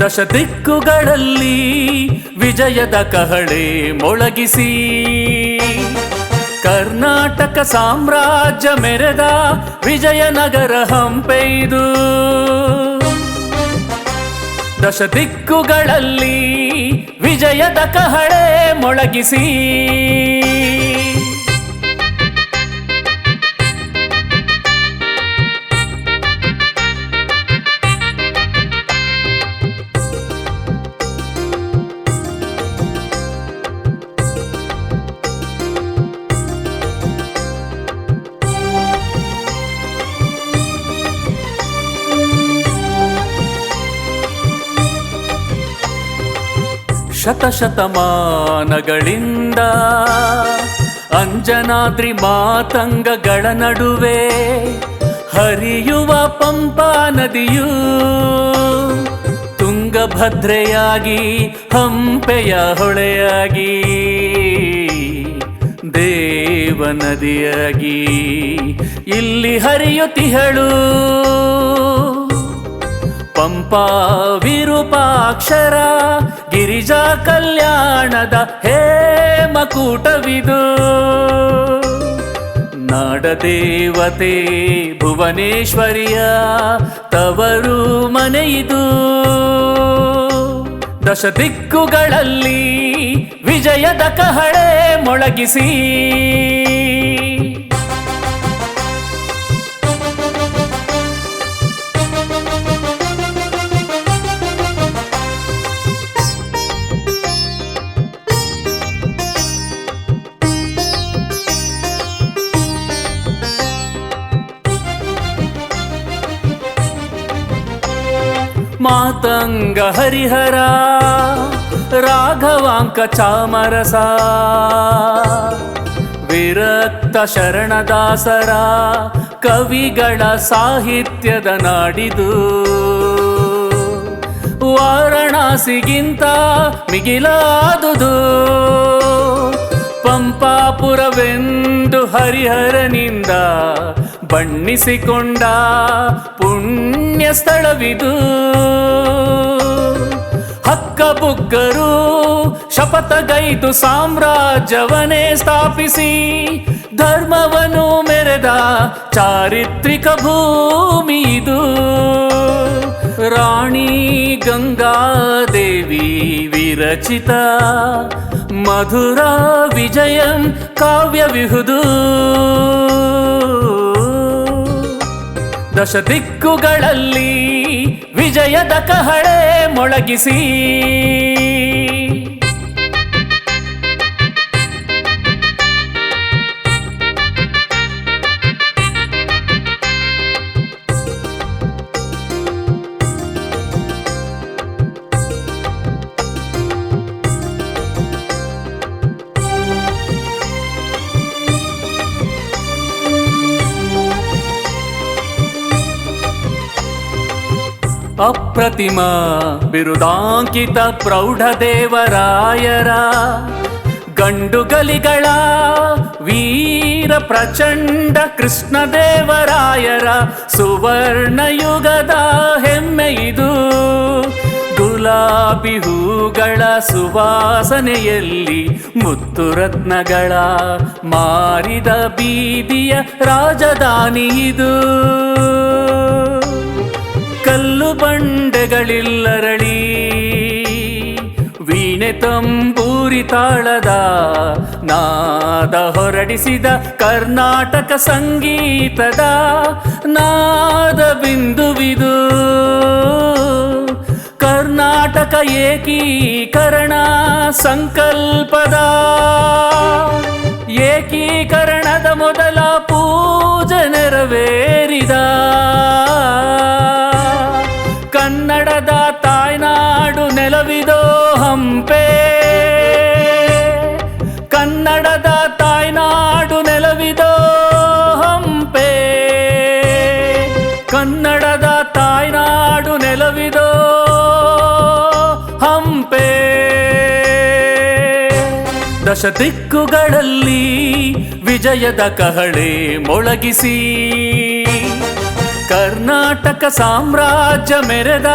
ದಶ ದಿಕ್ಕುಗಳಲ್ಲಿ ವಿಜಯದ ಕಹಳೆ ಮೊಳಗಿಸಿ. ಕರ್ನಾಟಕ ಸಾಮ್ರಾಜ್ಯ ಮೆರೆದ ವಿಜಯನಗರ ಹಂಪೆಯ್ದು. ದಶ ದಿಕ್ಕುಗಳಲ್ಲಿ ವಿಜಯದ ಕಹಳೆ ಮೊಳಗಿಸಿ. ಶತಶತಮಾನಗಳಿಂದ ಅಂಜನಾದ್ರಿ ಮಾತಂಗಗಳ ನಡುವೆ ಹರಿಯುವ ಪಂಪಾ ನದಿಯು ತುಂಗಭದ್ರೆಯಾಗಿ, ಹಂಪೆಯ ಹೊಳೆಯಾಗಿ, ದೇವ ನದಿಯಾಗಿ ಇಲ್ಲಿ ಹರಿಯುತ್ತಿಹಳು. ಪಂಪಾ ವಿರೂಪಾಕ್ಷರ ಗಿರಿಜಾ ಕಲ್ಯಾಣದ ಹೇಮಕೂಟವಿದು ನಾಡದೇವತೆ ಭುವನೇಶ್ವರಿಯ ತವರು ಮನೆಯಿದು. ದಶ ದಿಕ್ಕುಗಳಲ್ಲಿ ವಿಜಯದ ಕಹಳೆ ಮೊಳಗಿಸಿ. ಮಾತಂಗ ಹರಿಹರ ರಾಘವಾಂಕ ಚಾಮರಸ ವಿರಕ್ತ ಶರಣದಾಸರ ಕವಿಗಳ ಸಾಹಿತ್ಯದ ನಾಡಿದು. ವಾರಣಾಸಿಗಿಂತ ಮಿಗಿಲಾದುದು ಪಂಪಾಪುರವೆಂದು ಹರಿಹರನಿಂದ ಬಣ್ಣಿಸಿಕೊಂಡ ಪುಣ್ಯ ಸ್ಥಳವಿದು ಹಕ್ಕಬುಕ್ಕರು ಶಪಥಗೈದು ಸಾಮ್ರಾಜ್ಯವನೇ ಸ್ಥಾಪಿಸಿ ಧರ್ಮವನ್ನು ಮೆರೆದ ಚಾರಿತ್ರಿಕ ಭೂಮಿ ಇದು ರಾಣಿ ಗಂಗಾದೇವಿ ವಿರಚಿತ ಮಧುರ ವಿಜಯಂ ಕಾವ್ಯವಿಹುದು. ದಶ ದಿಕ್ಕುಗಳಲ್ಲಿ ವಿಜಯದ ಕಹಳೆ ಮೊಳಗಿಸಿ. ಅಪ್ರತಿಮ ಬಿರುದಾಂಕಿತ ಪ್ರೌಢದೇವರಾಯರ ಗಂಡುಗಲಿಗಳ ವೀರ ಪ್ರಚಂಡ ಕೃಷ್ಣದೇವರಾಯರ ಸುವರ್ಣಯುಗದ ಹೆಮ್ಮೆ ಇದು. ಗುಲಾಬಿ ಹೂಗಳ ಸುವಾಸನೆಯಲ್ಲಿ ಮುತ್ತುರತ್ನಗಳ ಮಾರಿದ ಬೀದಿಯ ರಾಜಧಾನಿ ಇದು. ಕಲ್ಲು ಬಂಡೆಗಳಿಲ್ಲರಳಿ. ವೀಣೆ ತಂಬೂರಿ ತಾಳದ ನಾದ ಹೊರಡಿಸಿದ ಕರ್ನಾಟಕ ಸಂಗೀತದ ನಾದ ಬಿಂದುವಿದು. ಕರ್ನಾಟಕ ಏಕೀಕರಣ ಸಂಕಲ್ಪದ ಏಕೀಕರಣದ ಮೊದಲ ಪೂಜೆ ನೆರವೇರಿದ. ಕನ್ನಡದ ತಾಯ್ನಾಡು ನೆಲವಿದೋ ಹಂಪೆ. ಕನ್ನಡದ ತಾಯ್ನಾಡು ನೆಲವಿದೋ ಹಂಪೆ. ದಶ ದಿಕ್ಕುಗಳಲ್ಲಿ ವಿಜಯದ ಕಹಳೆ ಮೊಳಗಿಸಿ, ಕರ್ನಾಟಕ ಸಾಮ್ರಾಜ್ಯ ಮೆರೆದ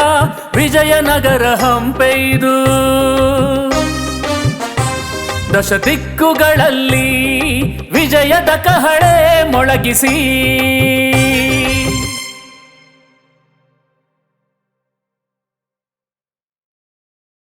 ವಿಜಯನಗರ ಹಂಪೆಯ್ದು ದಶ ದಿಕ್ಕುಗಳಲ್ಲಿ ವಿಜಯದ ಕಹಳೆ ಮೊಳಗಿಸಿ.